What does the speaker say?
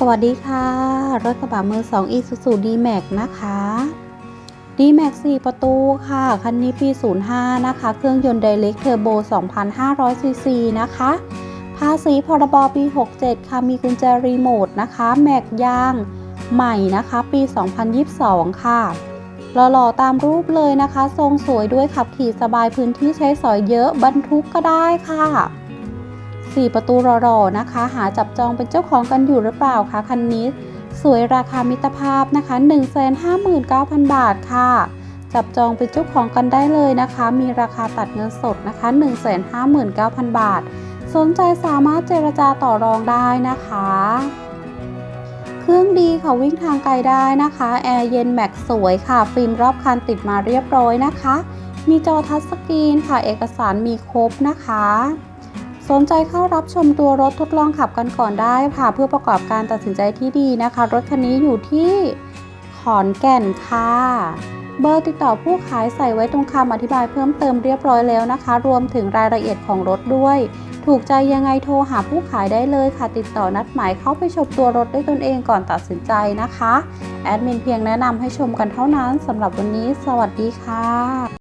สวัสดีค่ะ รถกระบะมือ2 Isuzu D-Max นะคะ D-Max 4ประตูค่ะ คันนี้ปี 05 นะคะ เครื่องยนต์ Direct Turbo 2,500 ซีซีนะคะ ภาษีพรบปี 67 ค่ะ มีกุญแจรีโมทนะคะ แม็กยางใหม่นะคะ ปี 2022 ค่ะหล่อๆตามรูปเลยนะคะ ทรงสวยด้วยขับขี่สบายพื้นที่ใช้สอยเยอะบรรทุกก็ได้ค่ะ 4 ประตูรอๆนะคะ หาจับจองเป็นเจ้าของกันอยู่หรือเปล่าคะคันนี้ สวยราคามิตรภาพนะคะ 159,000 บาทค่ะ จับจองเป็นเจ้าของกันได้เลยนะคะ มีราคาตัดเงินสดนะคะ 159,000 บาท สนใจสามารถเจรจาต่อรองได้นะคะ เครื่องดีค่ะวิ่งทางไกลได้นะคะแอร์เย็นแม็กสวยค่ะฟิล์มรอบคันติดมาเรียบร้อยนะคะ มีจอทัชสกรีนค่ะเอกสารมีครบนะคะ สนใจเข้ารับชมตัวรถทดลองขับกันก่อนได้ค่ะ เพื่อประกอบการตัดสินใจที่ดีนะคะ รถคันนี้อยู่ที่ขอนแก่นค่ะ เบอร์ติดต่อผู้ขายใส่ไว้ตรงคำอธิบายเพิ่มเติมเรียบร้อยแล้วนะคะ รวมถึงรายละเอียดของรถด้วย ถูกใจยังไงโทรหาผู้ขายได้เลยค่ะ ติดต่อนัดหมายเข้าไปชมตัวรถด้วยตนเองก่อนตัดสินใจนะคะ แอดมินเพียงแนะนำให้ชมกันเท่านั้นสำหรับวันนี้ สวัสดีค่ะ